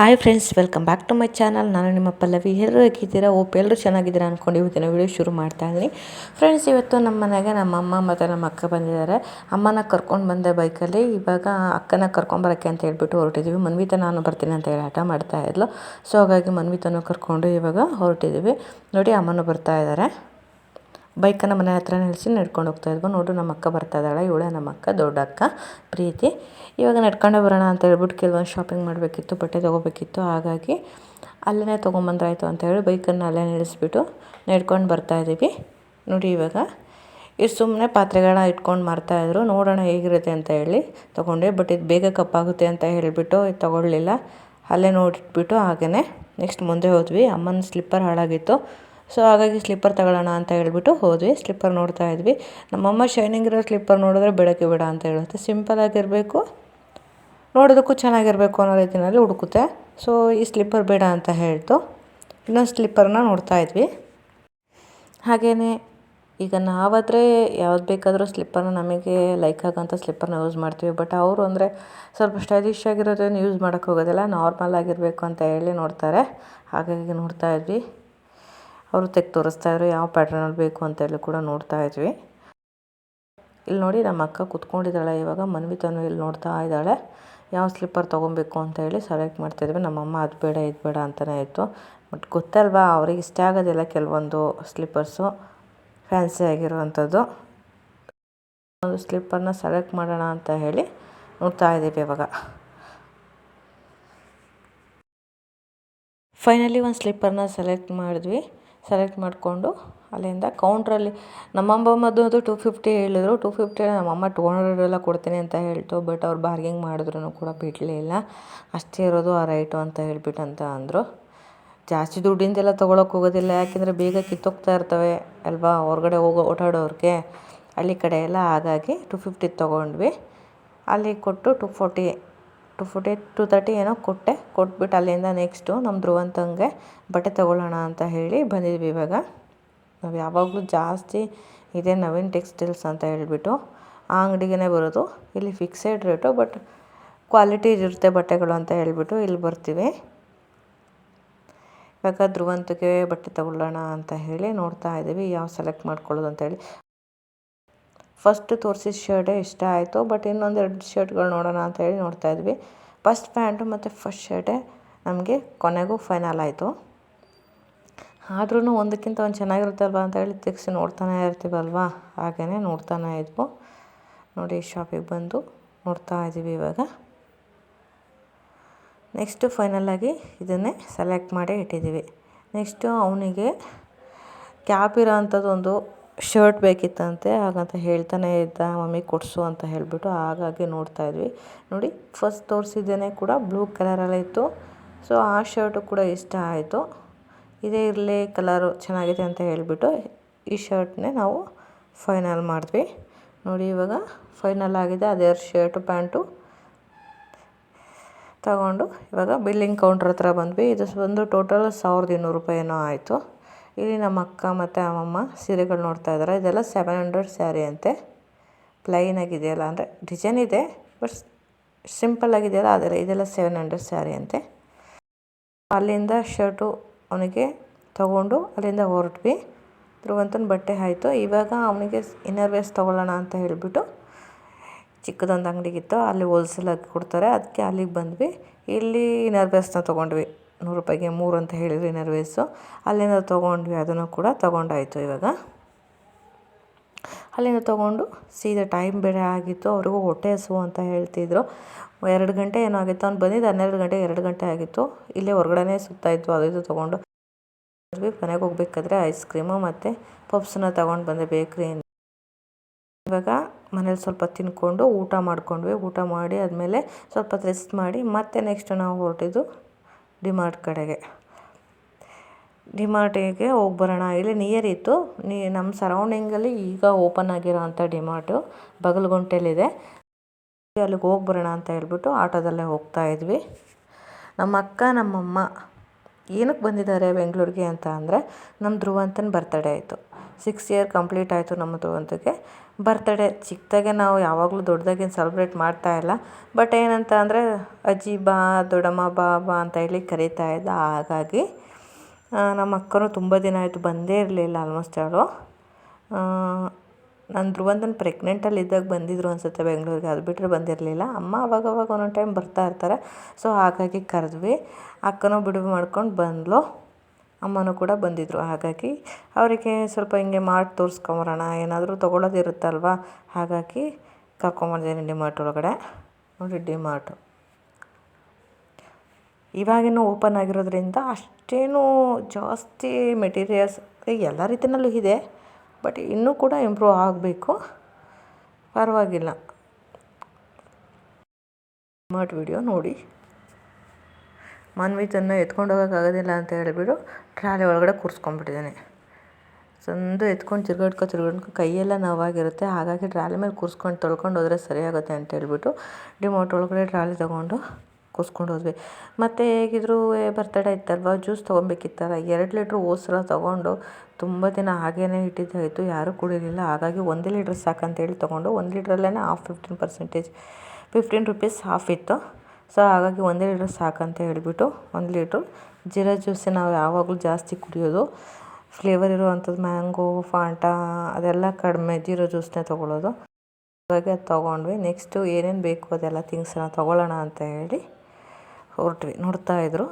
Hi friends, welcome back to my channel. ನಾನು ನಿಮ್ಮ ಪಲ್ಲವಿ. ಎಲ್ಲರೂ ಹೇಗಿದ್ದೀರಾ? ಓಪ್ ಎಲ್ಲರೂ ಚೆನ್ನಾಗಿದ್ದೀರಾ ಅಂದ್ಕೊಂಡು ಇವತ್ತಿನ ವಿಡಿಯೋ ಶುರು ಮಾಡ್ತಾ ಇದ್ದೀನಿ. ಫ್ರೆಂಡ್ಸ್ ಇವತ್ತು ನಮ್ಮ ಮನೆಗೆ ನಮ್ಮ ಅಮ್ಮ ಮತ್ತು ನಮ್ಮ ಅಕ್ಕ ಬಂದಿದ್ದಾರೆ. ಅಮ್ಮನ ಕರ್ಕೊಂಡು ಬಂದೆ ಬೈಕಲ್ಲಿ ಇವಾಗ ಅಕ್ಕನ ಕರ್ಕೊಂಬರೋಕ್ಕೆ ಅಂತ ಹೇಳ್ಬಿಟ್ಟು ಹೊರಟಿದ್ದೀವಿ. ಮನ್ವಿತ, ನಾನು ಬರ್ತೀನಿ ಅಂತ ಹೇಳಿ ಹಠ ಮಾಡ್ತಾ ಇದ್ಲು. ಸೊ ಹಾಗಾಗಿ ಮನ್ವಿತನೂ ಕರ್ಕೊಂಡು ಇವಾಗ ಹೊರಟಿದ್ದೀವಿ. ನೋಡಿ, ಅಮ್ಮನೂ ಬರ್ತಾ ಇದ್ದಾರೆ. ಬೈಕನ್ನು ಮನೆ ಹತ್ರ ನಿಲ್ಲಿಸಿ ನಡ್ಕೊಂಡು ಹೋಗ್ತಾ ಇದ್ವು. ನೋಡು ನಮ್ಮ ಅಕ್ಕ ಬರ್ತಾ ಇದ್ದಾಳೆ, ಇವಳೆ ನಮ್ಮ ಅಕ್ಕ, ದೊಡ್ಡ ಅಕ್ಕ, ಪ್ರೀತಿ. ಇವಾಗ ನಡ್ಕೊಂಡೇ ಬರೋಣ ಅಂತ ಹೇಳ್ಬಿಟ್ಟು ಕೆಲವೊಂದು ಶಾಪಿಂಗ್ ಮಾಡಬೇಕಿತ್ತು, ಬಟ್ಟೆ ತೊಗೋಬೇಕಿತ್ತು. ಹಾಗಾಗಿ ಅಲ್ಲೇ ತೊಗೊಂಬಂದ್ರಾಯ್ತು ಅಂತ ಹೇಳಿ ಬೈಕನ್ನು ಅಲ್ಲೇ ನಿಲ್ಲಿಸ್ಬಿಟ್ಟು ನಡ್ಕೊಂಡು ಬರ್ತಾ ಇದ್ದೀವಿ. ನೋಡಿ ಇವಾಗ ಇಷ್ಟು ಸುಮ್ಮನೆ ಪಾತ್ರೆಗಳನ್ನ ಇಟ್ಕೊಂಡು ಮಾರ್ತಾಯಿದ್ರು ನೋಡೋಣ ಹೇಗಿರುತ್ತೆ ಅಂತ ಹೇಳಿ ತೊಗೊಂಡೆ. ಬಟ್ ಇದು ಬೇಗ ಕಪ್ಪಾಗುತ್ತೆ ಅಂತ ಹೇಳಿಬಿಟ್ಟು ಇದು ತೊಗೊಳ್ಳಿಲ್ಲ. ಅಲ್ಲೇ ನೋಡಿಟ್ಬಿಟ್ಟು ಹಾಗೆಯೇ ನೆಕ್ಸ್ಟ್ ಮುಂದೆ ಹೋದ್ವಿ. ಅಮ್ಮನ ಸ್ಲಿಪ್ಪರ್ ಹಾಳಾಗಿತ್ತು. ಸೊ ಹಾಗಾಗಿ ಸ್ಲಿಪ್ಪರ್ ತಗೊಳ್ಳೋಣ ಅಂತ ಹೇಳ್ಬಿಟ್ಟು ಹೋದ್ವಿ. ಸ್ಲಿಪ್ಪರ್ ನೋಡ್ತಾ ಇದ್ವಿ. ನಮ್ಮಮ್ಮ ಶೈನಿಂಗ್ ಇರೋ ಸ್ಲಿಪ್ಪರ್ ನೋಡಿದ್ರೆ ಬೆಳಕೆ ಬೇಡ ಅಂತ ಹೇಳುತ್ತೆ. ಸಿಂಪಲ್ ಆಗಿರಬೇಕು. ನೋಡೋದಕ್ಕೂ ಚೆನ್ನಾಗಿರಬೇಕು ಅನ್ನೋ ರೀತಿಯಲ್ಲಿ ಹುಡುಕುತ್ತೆ. ಸೊ ಈ ಸ್ಲಿಪ್ಪರ್ ಬೇಡ ಅಂತ ಹೇಳ್ತು. ಇನ್ನೊಂದು ಸ್ಲಿಪ್ಪರ್ನ ನೋಡ್ತಾ ಇದ್ವಿ. ಹಾಗೆಯೇ ಈಗ ನಾವಾದರೆ ಯಾವ್ದು ಬೇಕಾದರೂ ಸ್ಲಿಪ್ಪರ್ನ ನಮಗೆ ಲೈಕ್ ಆಗೋಂಥ ಸ್ಲಿಪ್ಪರ್ನ ಯೂಸ್ ಮಾಡ್ತೀವಿ. ಬಟ್ ಅವರು ಅಂದರೆ ಸ್ವಲ್ಪ ಸ್ಟೈಲಿಶ್ ಆಗಿರೋದನ್ನು ಯೂಸ್ ಮಾಡೋಕ್ಕೆ ಹೋಗೋದಿಲ್ಲ. ನಾರ್ಮಲ್ ಆಗಿರಬೇಕು ಅಂತ ಹೇಳಿ ನೋಡ್ತಾರೆ. ಹಾಗಾಗಿ ನೋಡ್ತಾ ಇದ್ವಿ. ಅವರು ತೆಗೆದು ತೋರಿಸ್ತಾಯಿದ್ರು ಯಾವ ಪ್ಯಾಟ್ರನಲ್ಲಿ ಬೇಕು ಅಂತೇಳಿ ಕೂಡ ನೋಡ್ತಾ ಇದ್ವಿ. ಇಲ್ಲಿ ನೋಡಿ, ನಮ್ಮ ಅಕ್ಕ ಕುತ್ಕೊಂಡಿದ್ದಾಳೆ. ಇವಾಗ ಮನ್ವಿತನು ಇಲ್ಲಿ ನೋಡ್ತಾ ಇದ್ದಾಳೆ. ಯಾವ ಸ್ಲಿಪ್ಪರ್ ತೊಗೊಬೇಕು ಅಂತ ಹೇಳಿ ಸೆಲೆಕ್ಟ್ ಮಾಡ್ತಾಯಿದ್ವಿ ನಮ್ಮಮ್ಮ ಅದು ಬೇಡ, ಇದು ಬೇಡ ಅಂತಲೇ ಇತ್ತು. ಬಟ್ ಗೊತ್ತಲ್ವಾ, ಅವ್ರಿಗೆ ಇಷ್ಟ ಆಗೋದಿಲ್ಲ ಕೆಲವೊಂದು ಸ್ಲಿಪ್ಪರ್ಸು ಫ್ಯಾನ್ಸಿ ಆಗಿರುವಂಥದ್ದು. ಒಂದು ಸ್ಲಿಪ್ಪರ್ನ ಸೆಲೆಕ್ಟ್ ಮಾಡೋಣ ಅಂತ ಹೇಳಿ ನೋಡ್ತಾ ಇದ್ದೀವಿ ಇವಾಗ. ಫೈನಲಿ ಒಂದು ಸ್ಲಿಪ್ಪರ್ನ ಸೆಲೆಕ್ಟ್ ಮಾಡಿದ್ವಿ. ಸೆಲೆಕ್ಟ್ ಮಾಡಿಕೊಂಡು ಅಲ್ಲಿಂದ ಕೌಂಟ್ರಲ್ಲಿ ನಮ್ಮಮ್ಮ ಅದು ಟೂ ಫಿಫ್ಟಿ ಹೇಳಿದ್ರು. ಟೂ ಫಿಫ್ಟಿ ನಮ್ಮಮ್ಮ ಟು ಹಂಡ್ರೆಡೆಲ್ಲ ಕೊಡ್ತೀನಿ ಅಂತ ಹೇಳ್ತು. ಬಟ್ ಅವ್ರು ಬಾರ್ಗಿಂಗ್ ಮಾಡಿದ್ರು ಕೂಡ ಬಿಡಲಿಲ್ಲ ಅಷ್ಟೇ ಇರೋದು ಆ ರೈಟು ಅಂತ ಹೇಳ್ಬಿಟ್ಟು ಅಂತ ಅಂದರು. ಜಾಸ್ತಿ ದುಡ್ಡಿಂದೆಲ್ಲ ತೊಗೊಳಕ್ಕೆ ಹೋಗೋದಿಲ್ಲ. ಯಾಕೆಂದರೆ ಬೇಗ ಕಿತ್ತೋಗ್ತಾ ಇರ್ತವೆ ಅಲ್ವಾ? ಹೊರಗಡೆ ಹೋಗೋ ಓಡಾಡೋರಿಗೆ. ಹಳ್ಳಿ ಕಡೆ ಎಲ್ಲ ಹಾಗಾಗಿ ಟು ಫಿಫ್ಟಿ ತೊಗೊಂಡ್ವಿ. ಅಲ್ಲಿ ಕೊಟ್ಟು two forty two forty two thirty ಏನೋ ಕೊಟ್ಟೆ. ಕೊಟ್ಬಿಟ್ಟು ಅಲ್ಲಿಂದ ನೆಕ್ಸ್ಟು ನಮ್ಮ ಧ್ರುವಂತಂಗೆ ಬಟ್ಟೆ ತೊಗೊಳ್ಳೋಣ ಅಂತ ಹೇಳಿ ಬಂದಿದ್ವಿ ಇವಾಗ. ನಾವು ಯಾವಾಗಲೂ ಜಾಸ್ತಿ ಇದೇ ನವೀನ್ ಟೆಕ್ಸ್ಟೈಲ್ಸ್ ಅಂತ ಹೇಳಿಬಿಟ್ಟು ಆ ಅಂಗಡಿಗೆ ಬರೋದು. ಇಲ್ಲಿ ಫಿಕ್ಸೆಡ್ ರೇಟು ಬಟ್ ಕ್ವಾಲಿಟಿ ಇರುತ್ತೆ ಬಟ್ಟೆಗಳು ಅಂತ ಹೇಳಿಬಿಟ್ಟು ಇಲ್ಲಿ ಬರ್ತೀವಿ. ಇವಾಗ ಧ್ರುವಂತಕ್ಕೆ ಬಟ್ಟೆ ತಗೊಳ್ಳೋಣ ಅಂತ ಹೇಳಿ ನೋಡ್ತಾ ಇದ್ದೀವಿ. ಯಾವ ಸೆಲೆಕ್ಟ್ ಮಾಡ್ಕೊಳ್ಳೋದು ಅಂತೇಳಿ ಫಸ್ಟ್ ತೋರಿಸಿದ ಶರ್ಟೇ ಇಷ್ಟ ಆಯಿತು ಬಟ್ ಇನ್ನೊಂದೆರಡು ಶರ್ಟ್ಗಳು ನೋಡೋಣ ಅಂತ ಹೇಳಿ ನೋಡ್ತಾ ಇದ್ವಿ. ಫಸ್ಟ್ ಪ್ಯಾಂಟು ಮತ್ತು ಫಸ್ಟ್ ಶರ್ಟೇ ನಮಗೆ ಕೊನೆಗೂ ಫೈನಲ್ ಆಯಿತು. ಆದ್ರೂ ಒಂದಕ್ಕಿಂತ ಒಂದು ಚೆನ್ನಾಗಿರುತ್ತಲ್ವ ಅಂತ ಹೇಳಿ ತೆಗ್ಸಿ ನೋಡ್ತಾನೆ ಇರ್ತೀವಲ್ವ? ಹಾಗೆಯೇ ನೋಡ್ತಾನೆ ಇದ್ವು. ನೋಡಿ ಶಾಪಿಗೆ ಬಂದು ನೋಡ್ತಾ ಇದ್ದೀವಿ ಇವಾಗ. ನೆಕ್ಸ್ಟು ಫೈನಲಾಗಿ ಇದನ್ನೇ ಸೆಲೆಕ್ಟ್ ಮಾಡಿ ಇಟ್ಟಿದ್ದೀವಿ. ನೆಕ್ಸ್ಟು ಅವನಿಗೆ ಕ್ಯಾಪ್ ಇರೋ ಅಂಥದ್ದು ಒಂದು ಶರ್ಟ್ ಬೇಕಿತ್ತಂತೆ, ಹಾಗಂತ ಹೇಳ್ತಾನೆ ಇದ್ದ, ಮಮ್ಮಿ ಕೊಡಿಸು ಅಂತ ಹೇಳಿಬಿಟ್ಟು ಹಾಗಾಗಿ ನೋಡ್ತಾ ಇದ್ವಿ. ನೋಡಿ, ಫಸ್ಟ್ ತೋರಿಸಿದ್ದೇನೆ ಕೂಡ ಬ್ಲೂ ಕಲರಲ್ಲಿತ್ತು ಸೊ, ಆ ಶರ್ಟು ಕೂಡ ಇಷ್ಟ ಆಯಿತು. ಇದೇ ಇರಲಿ, ಕಲರು ಚೆನ್ನಾಗಿದೆ ಅಂತ ಹೇಳಿಬಿಟ್ಟು ಈ ಶರ್ಟ್ನೇ ನಾವು ಫೈನಲ್ ಮಾಡಿದ್ವಿ. ನೋಡಿ, ಇವಾಗ ಫೈನಲ್ ಆಗಿದೆ. ಅದೇ ಶರ್ಟು, ಪ್ಯಾಂಟು ತಗೊಂಡು ಇವಾಗ ಬಿಲ್ಲಿಂಗ್ ಕೌಂಟ್ರ್ ಹತ್ರ ಬಂದ್ವಿ. ಇದು ಬಂದು ಟೋಟಲ್ ಸಾವಿರದ ಇನ್ನೂರು ರೂಪಾಯಿ ಏನೋ ಆಯಿತು. ಇಲ್ಲಿ ನಮ್ಮ ಅಕ್ಕ ಮತ್ತು ಅಮ್ಮಮ್ಮ ಸೀರೆಗಳು ನೋಡ್ತಾ ಇದ್ದಾರೆ ಇದೆಲ್ಲ ಸೆವೆನ್ ಹಂಡ್ರೆಡ್ ಸ್ಯಾರಿ ಅಂತೆ. ಪ್ಲೈನ್ ಆಗಿದೆಯಲ್ಲ, ಅಂದರೆ ಡಿಸೈನ್ ಇದೆ ಬಟ್ ಸಿಂಪಲ್ ಆಗಿದೆಯಲ್ಲ ಅದೆಲ್ಲ ಇದೆಲ್ಲ ಸೆವೆನ್ ಹಂಡ್ರೆಡ್ ಸ್ಯಾರಿ ಅಂತೆ. ಅಲ್ಲಿಂದ ಶರ್ಟು ಅವನಿಗೆ ತಗೊಂಡು ಅಲ್ಲಿಂದ ಹೊರಟ್ವಿ. ಧ್ರುವಂತನ ಬಟ್ಟೆ ಆಯಿತು. ಇವಾಗ ಅವನಿಗೆ ಇನ್ನರ್ ವೇಸ್ ತೊಗೊಳ್ಳೋಣ ಅಂತ ಹೇಳಿಬಿಟ್ಟು ಚಿಕ್ಕದೊಂದು ಅಂಗಡಿಗಿತ್ತು ಅಲ್ಲಿ ಹೋಲ್ಸೇಲಾಗಿ ಕೊಡ್ತಾರೆ. ಅದಕ್ಕೆ ಅಲ್ಲಿಗೆ ಬಂದ್ವಿ. ಇಲ್ಲಿ ಇನ್ನರ್ ವೇಸ್ನ ತೊಗೊಂಡ್ವಿ. ನೂರು ರೂಪಾಯಿಗೆ ಮೂರು ಅಂತ ಹೇಳಿದ್ರು ಇನ್ನರ್ ಅಲ್ಲಿಂದ ತೊಗೊಂಡ್ವಿ, ಅದನ್ನು ಕೂಡ ತೊಗೊಂಡಾಯಿತು ಇವಾಗ. ಅಲ್ಲಿಂದ ತೊಗೊಂಡು ಸೀದಾ ಟೈಮ್ ಬೇರೆ ಆಗಿತ್ತು, ಅವ್ರಿಗೂ ಹೊಟ್ಟೆ ಹಸು ಅಂತ ಹೇಳ್ತಿದ್ರು. ಎರಡು ಗಂಟೆ ಏನೋ ಆಗಿತ್ತು, ಅವ್ನು ಬಂದಿದ್ದು ಹನ್ನೆರಡು ಗಂಟೆ, ಎರಡು ಗಂಟೆ ಆಗಿತ್ತು. ಇಲ್ಲೇ ಹೊರಗಡೆನೇ ಸುತ್ತಾಯಿತು ಅದು ಇದು ತೊಗೊಂಡು. ಮನೆಗೆ ಹೋಗ್ಬೇಕಾದ್ರೆ ಐಸ್ ಕ್ರೀಮು ಮತ್ತು ಪಪ್ಸನ್ನ ತೊಗೊಂಡು ಬಂದೆ ಬೇಕ್ರಿಯಿಂದ ಇವಾಗ ಮನೇಲಿ ಸ್ವಲ್ಪ ತಿನ್ಕೊಂಡು ಊಟ ಮಾಡಿಕೊಂಡ್ವಿ. ಊಟ ಮಾಡಿ ಆದಮೇಲೆ ಸ್ವಲ್ಪ ರೆಸ್ಟ್ ಮಾಡಿ ಮತ್ತೆ ನೆಕ್ಸ್ಟ್ ನಾವು ಹೊರಟಿದ್ದು ಡಿಮಾರ್ಟ್ ಕಡೆಗೆ. ಡಿಮಾರ್ಟಿಗೆ ಹೋಗಿ ಬರೋಣ. ಇಲ್ಲಿ ನಿಯರ್ ಇತ್ತು. ನೀ ನಮ್ಮ ಸರೌಂಡಿಂಗಲ್ಲಿ ಈಗ ಓಪನ್ ಆಗಿರೋ ಅಂಥ ಡಿಮಾರ್ಟು ಅಲ್ಲಿಗೆ ಹೋಗಿ ಅಂತ ಹೇಳ್ಬಿಟ್ಟು ಆಟೋದಲ್ಲೇ ಹೋಗ್ತಾ ಇದ್ವಿ. ನಮ್ಮ ಅಕ್ಕ ನಮ್ಮಮ್ಮ ಏನಕ್ಕೆ ಬಂದಿದ್ದಾರೆ ಬೆಂಗಳೂರಿಗೆ ಅಂತ ಅಂದರೆ ನಮ್ಮ ಧ್ರುವಂತನ ಬರ್ತಡೇ ಆಯಿತು. ಸಿಕ್ಸ್ ಇಯರ್ ಕಂಪ್ಲೀಟ್ ಆಯಿತು ನಮ್ಮ ಧ್ರುವಂತಕ್ಕೆ ಬರ್ತಡೇ ಚಿಕ್ಕದಾಗೆ ನಾವು ಯಾವಾಗಲೂ ದೊಡ್ಡದಾಗೇನು ಸೆಲೆಬ್ರೇಟ್ ಮಾಡ್ತಾ ಇಲ್ಲ. ಬಟ್ ಏನಂತ ಅಂದರೆ ಅಜ್ಜಿ ಬಾ, ದೊಡ್ಡಮ್ಮ ಬಾ ಬಾ ಅಂತ ಹೇಳಿ ಕರೀತಾ ಇದ್ದ. ಹಾಗಾಗಿ ನಮ್ಮ ಅಕ್ಕನೂ ತುಂಬ ದಿನ ಆಯಿತು ಬಂದೇ ಇರಲಿಲ್ಲ ಆಲ್ಮೋಸ್ಟ್ ಅವಳು. ನಾನು ಪ್ರೆಗ್ನೆಂಟಲ್ಲಿ ಇದ್ದಾಗ ಬಂದಿದ್ರು ಅನಿಸುತ್ತೆ ಬೆಂಗಳೂರಿಗೆ. ಅದು ಬಿಟ್ಟರೆ ಬಂದಿರಲಿಲ್ಲ. ಅಮ್ಮ ಅವಾಗವಾಗ ಅವಾಗ ಒಂದೊಂದು ಟೈಮ್ ಬರ್ತಾ ಇರ್ತಾರೆ. ಸೊ ಹಾಗಾಗಿ ಕರೆದ್ವಿ. ಅಕ್ಕನೂ ಬಿಡುವು ಮಾಡ್ಕೊಂಡು ಬಂದಳು ಅಮ್ಮನೂ ಕೂಡ ಬಂದಿದ್ದರು ಹಾಗಾಗಿ ಅವರಿಗೆ ಸ್ವಲ್ಪ ಹಿಂಗೆ ಮಾಡಿ ತೋರಿಸ್ಕೊಂಬರೋಣ. ಏನಾದರೂ ತೊಗೊಳೋದಿರುತ್ತಲ್ವ? ಹಾಗಾಗಿ ಕರ್ಕೊಂಬಂದಿದ್ದೀನಿ ಡಿ ಮಾರ್ಟ್ ಒಳಗಡೆ. ನೋಡಿ ಡಿ ಮಾರ್ಟು ಓಪನ್ ಆಗಿರೋದ್ರಿಂದ ಅಷ್ಟೇನು ಜಾಸ್ತಿ ಮೆಟೀರಿಯಲ್ಸ್ ಎಲ್ಲ ರೀತಿಯಲ್ಲೂ ಇದೆ. ಬಟ್ ಇನ್ನೂ ಕೂಡ ಇಂಪ್ರೂವ್ ಆಗಬೇಕು. ಪರವಾಗಿಲ್ಲ. ಮಾರ್ಟ್ ವಿಡಿಯೋ ನೋಡಿ. ಮನ್ವಿತನ್ನು ಎತ್ಕೊಂಡು ಹೋಗೋಕ್ಕಾಗೋದಿಲ್ಲ ಅಂತ ಹೇಳಿಬಿಟ್ಟು ಟ್ರಾಲಿ ಒಳಗಡೆ ಕೂರಿಸ್ಕೊಂಡ್ಬಿಟ್ಟಿದ್ದೀನಿ. ಸಂದು ಎತ್ಕೊಂಡು ತಿರ್ಗಾಡ್ಕೊ ತಿರ್ಗಾಡ್ಕೊ ಕೈಯೆಲ್ಲ ನೋವಾಗಿರುತ್ತೆ. ಹಾಗಾಗಿ ಟ್ರಾಲಿ ಮೇಲೆ ಕೂರಿಸ್ಕೊಂಡು ತೊಳ್ಕೊಂಡು ಹೋದರೆ ಸರಿಯಾಗುತ್ತೆ ಅಂತ ಹೇಳಿಬಿಟ್ಟು. ಡಿಮೋಟ್ ಒಳಗಡೆ ಟ್ರಾಲಿ ತೊಗೊಂಡು ಕೂರಿಸ್ಕೊಂಡು ಹೋದ್ವಿ. ಮತ್ತು ಹೇಗಿದ್ರು ಬರ್ತಡೇ ಇತ್ತಲ್ವ? ಜ್ಯೂಸ್ ತೊಗೊಬೇಕಿತ್ತಲ್ಲ ಎರಡು ಲೀಟ್ರ್ ಹೋದ ತೊಗೊಂಡು ತುಂಬ ದಿನ ಹಾಗೇ ಇಟ್ಟಿದ್ದಾಯಿತು ಯಾರೂ ಕುಡಿಲಿಲ್ಲ. ಹಾಗಾಗಿ ಒಂದೇ ಲೀಟ್ರ್ ಸಾಕಂತೇಳಿ ತೊಗೊಂಡು ಒಂದು ಲೀಟ್ರಲ್ಲೇ half fifteen percentage fifteen rupees half ಇತ್ತು. ಸೊ ಹಾಗಾಗಿ ಒಂದೇ ಲೀಟ್ರ್ ಸಾಕಂತ ಹೇಳಿಬಿಟ್ಟು ಒಂದು ಲೀಟ್ರು ಜೀರಾ ಜ್ಯೂಸೇ ನಾವು ಯಾವಾಗಲೂ ಜಾಸ್ತಿ ಕುಡಿಯೋದು. ಫ್ಲೇವರ್ ಇರುವಂಥದ್ದು ಮ್ಯಾಂಗೋ ಫಾಂಟಾ ಅದೆಲ್ಲ ಕಡಿಮೆ ಜೀರಾ ಜ್ಯೂಸ್ನೇ ತೊಗೊಳ್ಳೋದು ಹಾಗಾಗಿ ಅದು ತೊಗೊಂಡ್ವಿ. ನೆಕ್ಸ್ಟು ಏನೇನು ಬೇಕು ಅದೆಲ್ಲ ಥಿಂಗ್ಸನ್ನ ತೊಗೊಳ್ಳೋಣ ಅಂತ ಹೇಳಿ. ಹೊರಟ್ವಿ ನೋಡ್ತಾಯಿದ್ರು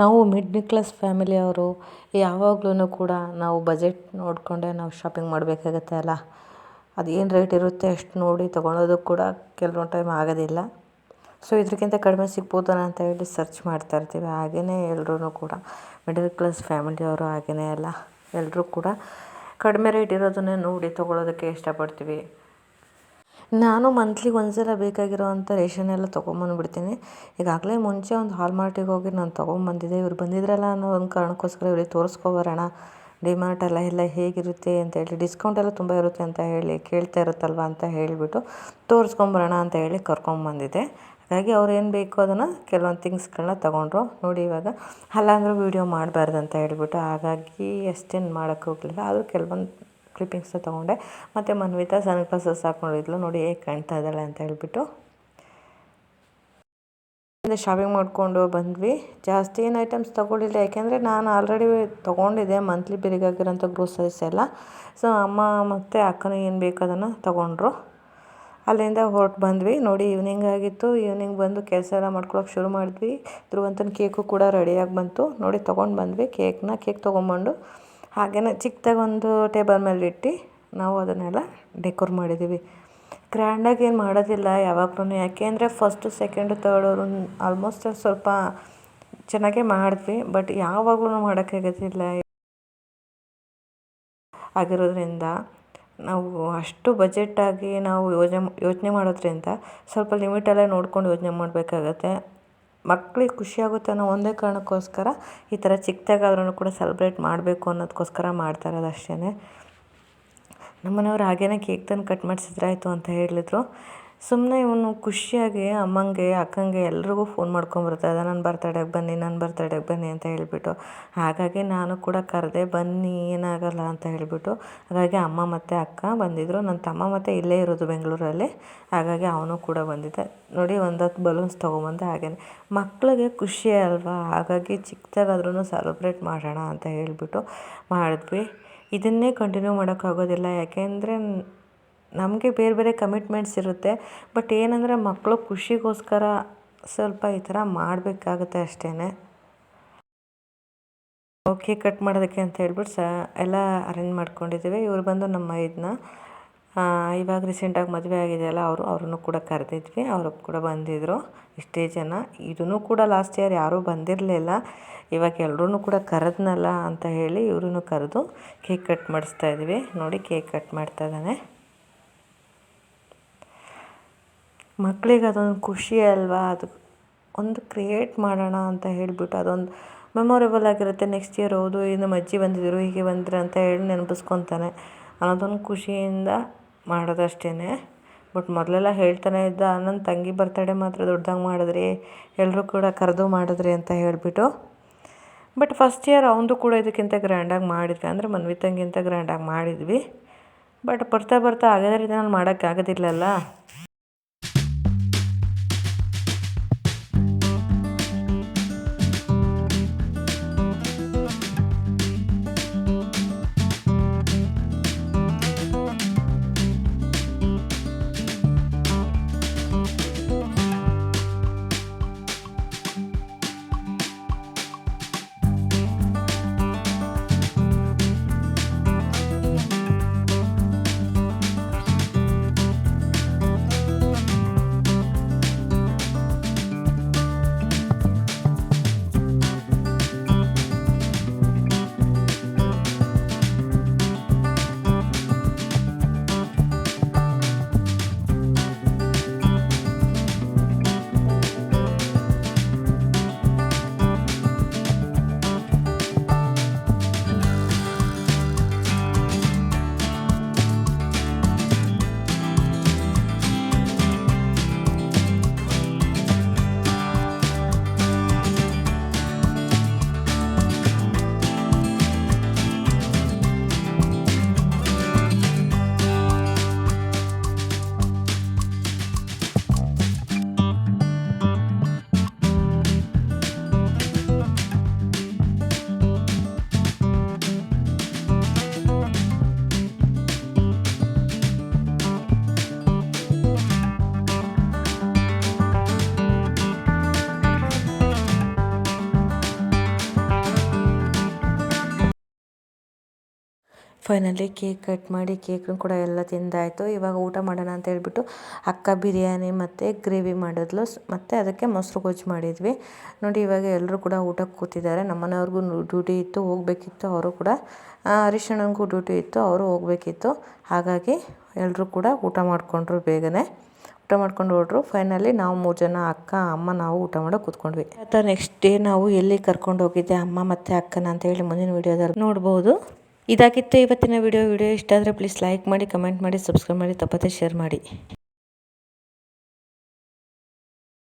ನಾವು ಮಿಡ್ಲ್ ಕ್ಲಾಸ್ ಫ್ಯಾಮಿಲಿಯವರು ಯಾವಾಗ್ಲೂ ಕೂಡ ನಾವು ಬಜೆಟ್ ನೋಡಿಕೊಂಡೇ ನಾವು ಶಾಪಿಂಗ್ ಮಾಡಬೇಕಾಗತ್ತೆ ಅಲ್ಲ? ಅದು ಏನು ರೇಟ್ ಇರುತ್ತೆ ಅಷ್ಟು ನೋಡಿ ತೊಗೊಳೋದು ಕೂಡ ಕೆಲವೊಂದು ಟೈಮ್ ಆಗೋದಿಲ್ಲ. ಸೊ ಇದಕ್ಕಿಂತ ಕಡಿಮೆ ಸಿಗ್ಬೋದಾ ಅಂತ ಹೇಳಿ ಸರ್ಚ್ ಮಾಡ್ತಾ ಇರ್ತೀವಿ. ಹಾಗೆಯೇ ಎಲ್ರೂ ಕೂಡ ಮಿಡಲ್ ಕ್ಲಾಸ್ ಫ್ಯಾಮಿಲಿಯವರು ಹಾಗೆಯೇ ಅಲ್ಲ. ಎಲ್ಲರೂ ಕೂಡ ಕಡಿಮೆ ರೇಟ್ ಇರೋದನ್ನೇ ನೋಡಿ ತೊಗೊಳೋದಕ್ಕೆ ಇಷ್ಟಪಡ್ತೀವಿ. ನಾನು ಮಂತ್ಲಿಗೆ ಒಂದು ಸಲ ಬೇಕಾಗಿರೋವಂಥ ರೇಷನ್ ಎಲ್ಲ ತೊಗೊಂಬಂದ್ಬಿಡ್ತೀನಿ. ಈಗಾಗಲೇ ಮುಂಚೆ ಒಂದು ಹಾಲ್ಮಾರ್ಟಿಗೆ ಹೋಗಿ ನಾನು ತೊಗೊಂಬಂದಿದ್ದೆ. ಇವ್ರು ಬಂದಿದ್ರಲ್ಲ ಅನ್ನೋ ಒಂದು ಕಾರಣಕ್ಕೋಸ್ಕರ ಇವ್ರಿಗೆ ತೋರಿಸ್ಕೊಬರೋಣ. ಡಿಮಾರ್ಟ್ ಎಲ್ಲ ಹೇಗಿರುತ್ತೆ ಅಂತೇಳಿ ಡಿಸ್ಕೌಂಟ್ ಎಲ್ಲ ತುಂಬ ಇರುತ್ತೆ ಅಂತ ಹೇಳಿ ಕೇಳ್ತಾ ಇರುತ್ತಲ್ವ ಅಂತ ಹೇಳಿಬಿಟ್ಟು ತೋರಿಸ್ಕೊಂಬರೋಣ ಅಂತ ಹೇಳಿ ಕರ್ಕೊಂಬಂದಿದ್ದೆ. ಹಾಗಾಗಿ ಅವ್ರು ಏನು ಬೇಕು ಅದನ್ನು ಕೆಲವೊಂದು ಥಿಂಗ್ಸ್ಗಳನ್ನ ತೊಗೊಂಡ್ರು. ನೋಡಿ ಇವಾಗ ಅಲ್ಲಾಂದ್ರೂ ವೀಡಿಯೋ ಮಾಡಬಾರ್ದು ಅಂತ ಹೇಳಿಬಿಟ್ಟು ಹಾಗಾಗಿ ಅಷ್ಟೇನು ಮಾಡೋಕ್ಕೆ ಹೋಗಲಿಲ್ಲ. ಆದರೂ ಕೆಲವೊಂದು ಕ್ಲಿಪ್ಪಿಂಗ್ಸ್ನ ತೊಗೊಂಡೆ. ಮತ್ತು ಮನ್ವಿತಾ ಸನ್ ಗ್ಲಾಸಸ್ ಹಾಕ್ಕೊಂಡಿದ್ಲು ನೋಡಿ ಹೇಗೆ ಕಾಣ್ತಾ ಇದ್ದಾಳೆ ಅಂತ ಹೇಳ್ಬಿಟ್ಟು. ಶಾಪಿಂಗ್ ಮಾಡಿಕೊಂಡು ಬಂದ್ವಿ. ಜಾಸ್ತಿ ಏನು ಐಟಮ್ಸ್ ತೊಗೊಳ್ಳಿಲ್ಲ. ಯಾಕೆಂದರೆ ನಾನು ಆಲ್ರೆಡಿ ತೊಗೊಂಡಿದ್ದೆ ಮಂತ್ಲಿ ಬಿರಿಗಾಗಿರೋಂಥ ಗ್ರೋಸರೀಸ್ ಎಲ್ಲ. ಸೊ ಅಮ್ಮ ಮತ್ತು ಅಕ್ಕನೂ ಏನು ಬೇಕು ಅದನ್ನು ತೊಗೊಂಡ್ರು. ಅಲ್ಲಿಂದ ಹೊರಟು ಬಂದ್ವಿ. ನೋಡಿ ಈವ್ನಿಂಗ್ ಆಗಿತ್ತು. ಈವ್ನಿಂಗ್ ಬಂದು ಕೆಲಸ ಎಲ್ಲ ಮಾಡ್ಕೊಳಕ್ಕೆ ಶುರು ಮಾಡಿದ್ವಿ. ಧ್ರುವಂತನ ಕೇಕು ಕೂಡ ರೆಡಿಯಾಗಿ ಬಂತು. ನೋಡಿ ತೊಗೊಂಡು ಬಂದ್ವಿ. ಕೇಕ್ನ ಕೇಕ್ ತೊಗೊಂಬಂದು. ಹಾಗೆಯೇ ಚಿಕ್ಕದಾಗಿ ಒಂದು ಟೇಬಲ್ ಮೇಲೆ ಇಟ್ಟು ನಾವು ಅದನ್ನೆಲ್ಲ ಡೆಕೋರ್ ಮಾಡಿದ್ದೀವಿ. ಗ್ರ್ಯಾಂಡಾಗಿ ಏನು ಮಾಡೋದಿಲ್ಲ ಯಾವಾಗಲೂ ಯಾಕೆ ಅಂದರೆ ಫಸ್ಟು ಸೆಕೆಂಡು ತರ್ಡು ಆಲ್ಮೋಸ್ಟ್ ಸ್ವಲ್ಪ ಚೆನ್ನಾಗೇ ಮಾಡಿದ್ವಿ ಬಟ್ ಯಾವಾಗಲೂ ಮಾಡೋಕ್ಕಾಗೋದಿಲ್ಲ ಆಗಿರೋದ್ರಿಂದ ನಾವು ಅಷ್ಟು ಬಜೆಟ್ಟಾಗಿ ನಾವು ಯೋಜನೆ ಯೋಚನೆ ಮಾಡೋದ್ರಿಂದ ಸ್ವಲ್ಪ ಲಿಮಿಟಲ್ಲೇ ನೋಡ್ಕೊಂಡು ಯೋಚನೆ ಮಾಡಬೇಕಾಗತ್ತೆ. ಮಕ್ಳಿಗೆ ಖುಷಿಯಾಗುತ್ತೆ ಅನ್ನೋ ಒಂದೇ ಕಾರಣಕ್ಕೋಸ್ಕರ ಈ ಥರ ಚಿಕ್ಕದಾಗಾದ್ರೂ ಕೂಡ ಸೆಲೆಬ್ರೇಟ್ ಮಾಡಬೇಕು ಅನ್ನೋದಕ್ಕೋಸ್ಕರ ಮಾಡ್ತಾ ಇರೋದು ಅಷ್ಟೇ ನಮ್ಮ ಮನೆಯವ್ರು ಹಾಗೇ ಕೇಕ್ ತಂದು ಕಟ್ ಮಾಡಿಸಿದ್ರಾಯ್ತು ಅಂತ ಹೇಳಿದ್ರು. ಸುಮ್ಮನೆ ಇವನು ಖುಷಿಯಾಗಿ ಅಮ್ಮಂಗೆ, ಅಕ್ಕಂಗೆ ಎಲ್ರಿಗೂ ಫೋನ್ ಮಾಡ್ಕೊಂಬರ್ತಾ ಇದ್ದ ನನ್ನ ಬರ್ತಡೇಗೆ ಬನ್ನಿ ನನ್ನ ಬರ್ತಡೇಗೆ ಬನ್ನಿ ಅಂತ ಹೇಳಿಬಿಟ್ಟು. ಹಾಗಾಗಿ ನಾನು ಕೂಡ ಕರೆದೆ, ಬನ್ನಿ, ಏನಾಗಲ್ಲ ಅಂತ ಹೇಳಿಬಿಟ್ಟು. ಹಾಗಾಗಿ ಅಮ್ಮ ಮತ್ತು ಅಕ್ಕ ಬಂದಿದ್ದರು ನನ್ನ ತಮ್ಮ ಮತ್ತು ಇಲ್ಲೇ ಇರೋದು ಬೆಂಗಳೂರಲ್ಲಿ. ಹಾಗಾಗಿ ಅವನು ಕೂಡ ಬಂದಿದ್ದೆ. ನೋಡಿ ಒಂದು ಹತ್ತು ಬಲೂನ್ಸ್ ತೊಗೊಂಬಂದೆ ಹಾಗೇನೆ. ಮಕ್ಕಳಿಗೆ ಖುಷಿ ಅಲ್ವಾ? ಹಾಗಾಗಿ ಚಿಕ್ಕದಾಗಾದ್ರೂ ಸೆಲೆಬ್ರೇಟ್ ಮಾಡೋಣ ಅಂತ ಹೇಳಿಬಿಟ್ಟು ಮಾಡಿದ್ವಿ. ಇದನ್ನೇ ಕಂಟಿನ್ಯೂ ಮಾಡೋಕ್ಕಾಗೋದಿಲ್ಲ. ಯಾಕೆಂದರೆ ನಮಗೆ ಬೇರೆ ಬೇರೆ ಕಮಿಟ್ಮೆಂಟ್ಸ್ ಇರುತ್ತೆ. ಬಟ್ ಏನಂದರೆ ಮಕ್ಕಳು ಖುಷಿಗೋಸ್ಕರ ಸ್ವಲ್ಪ ಈ ಥರ ಮಾಡಬೇಕಾಗುತ್ತೆ ಅಷ್ಟೇ ಓಕೆ ಕಟ್ ಮಾಡೋದಕ್ಕೆ ಅಂತ ಹೇಳ್ಬಿಟ್ಟು ಸ, ಎಲ್ಲ ಅರೇಂಜ್ ಮಾಡ್ಕೊಂಡಿದ್ದೀವಿ. ಇವರು ಬಂದು ನಮ್ಮ ಇದನ್ನ ಇವಾಗ ರೀಸೆಂಟಾಗಿ ಮದುವೆ ಆಗಿದೆಯಲ್ಲ, ಅವರು, ಅವ್ರನ್ನೂ ಕೂಡ ಕರೆದಿದ್ವಿ. ಅವರು ಕೂಡ ಬಂದಿದ್ದರು ಇಷ್ಟೇ ಜನ. ಇದೂ ಕೂಡ ಲಾಸ್ಟ್ ಇಯರ್ ಯಾರೂ ಬಂದಿರಲಿಲ್ಲ. ಇವಾಗ ಎಲ್ಲರೂ ಕೂಡ ಕರೆದ್ನಲ್ಲ ಅಂತ ಹೇಳಿ ಇವ್ರೂ ಕರೆದು ಕೇಕ್ ಕಟ್ ಮಾಡಿಸ್ತಾ ಇದ್ವಿ. ನೋಡಿ ಕೇಕ್ ಕಟ್ ಮಾಡ್ತಾ ಇದ್ದಾನೆ. ಮಕ್ಕಳಿಗೆ ಅದೊಂದು ಖುಷಿ ಅಲ್ವಾ? ಅದು ಒಂದು ಕ್ರಿಯೇಟ್ ಮಾಡೋಣ ಅಂತ ಹೇಳಿಬಿಟ್ಟು ಅದೊಂದು ಮೆಮೊರೇಬಲ್ ಆಗಿರುತ್ತೆ. ನೆಕ್ಸ್ಟ್ ಇಯರ್ ಹೌದು, ಇನ್ನು ನಮ್ಮ ಅಜ್ಜಿ ಬಂದಿದ್ದರು ಹೀಗೆ ಬಂದರು ಅಂತ ಹೇಳಿ ನೆನಪಿಸ್ಕೊತಾನೆ. ಅನ್ನೋದೊಂದು ಖುಷಿಯಿಂದ ಮಾಡೋದಷ್ಟೇ ಬಟ್ ಮೊದಲೆಲ್ಲ ಹೇಳ್ತಾನೆ ಇದ್ದ, ನನ್ನ ತಂಗಿ ಬರ್ತಡೇ ಮಾತ್ರ ದೊಡ್ಡದಾಗಿ ಮಾಡಿದ್ರಿ ಎಲ್ಲರೂ ಕೂಡ ಕರೆದು ಮಾಡಿದ್ರಿ ಅಂತ ಹೇಳಿಬಿಟ್ಟು. ಬಟ್ ಫಸ್ಟ್ ಇಯರ್ ಅವನದು ಕೂಡ ಇದಕ್ಕಿಂತ ಗ್ರ್ಯಾಂಡಾಗಿ ಮಾಡಿದ್ವಿ. ಅಂದರೆ ಮನ್ವಿ ತಂಗಿಂತ ಗ್ರ್ಯಾಂಡಾಗಿ ಮಾಡಿದ್ವಿ. ಬಟ್ ಬರ್ತಾ ಬರ್ತಾ ಆಗೋದ್ರಿಂದ ನಾನು ಮಾಡೋಕ್ಕಾಗೋದಿಲ್ಲಲ್ಲ ಫೈನಲಿ ಕೇಕ್ ಕಟ್ ಮಾಡಿ ಕೇಕ್ನು ಕೂಡ ಎಲ್ಲ ತಿಂದಾಯಿತು. ಇವಾಗ ಊಟ ಮಾಡೋಣ ಅಂತ ಹೇಳ್ಬಿಟ್ಟು ಅಕ್ಕ ಬಿರಿಯಾನಿ ಮತ್ತು ಗ್ರೇವಿ ಮಾಡಿದ್ಲು. ಮತ್ತು ಅದಕ್ಕೆ ಮೊಸರು ಗೊಜ್ಜು ಮಾಡಿದ್ವಿ. ನೋಡಿ ಇವಾಗ ಎಲ್ಲರೂ ಕೂಡ ಊಟಕ್ಕೆ ಕೂತಿದ್ದಾರೆ. ನಮ್ಮನೆಯವ್ರಿಗೂ ಡ್ಯೂಟಿ ಇತ್ತು, ಹೋಗಬೇಕಿತ್ತು. ಅವರು ಕೂಡ ಅರಿಶಿಣನಿಗೂ ಡ್ಯೂಟಿ ಇತ್ತು. ಅವರು ಹೋಗಬೇಕಿತ್ತು. ಹಾಗಾಗಿ ಎಲ್ಲರೂ ಕೂಡ ಊಟ ಮಾಡಿಕೊಂಡ್ರು ಬೇಗನೆ. ಊಟ ಮಾಡ್ಕೊಂಡು ಹೋದ್ರು ಫೈನಲಿ ನಾವು ಮೂರು ಜನ, ಅಕ್ಕ, ಅಮ್ಮ, ನಾವು ಊಟ ಮಾಡೋ ಕೂತ್ಕೊಂಡ್ವಿ. ಅಥವಾ ನೆಕ್ಸ್ಟ್ ಡೇ ನಾವು ಎಲ್ಲಿ ಕರ್ಕೊಂಡು ಹೋಗಿದ್ದೆ? ಅಮ್ಮ ಮತ್ತು ಅಕ್ಕನ ಅಂತ ಹೇಳಿ ಮುಂದಿನ ವೀಡಿಯೋದಲ್ಲಿ ನೋಡ್ಬೋದು. ಇದಾಗಿತ್ತು ಇವತ್ತಿನ ವಿಡಿಯೋ. ವಿಡಿಯೋ ಇಷ್ಟ ಆದರೆ ಪ್ಲೀಸ್ ಲೈಕ್ ಮಾಡಿ ಕಮೆಂಟ್ ಮಾಡಿ ಸಬ್ಸ್ಕ್ರೈಬ್ ಮಾಡಿ, ತಪ್ಪದೇ ಶೇರ್ ಮಾಡಿ.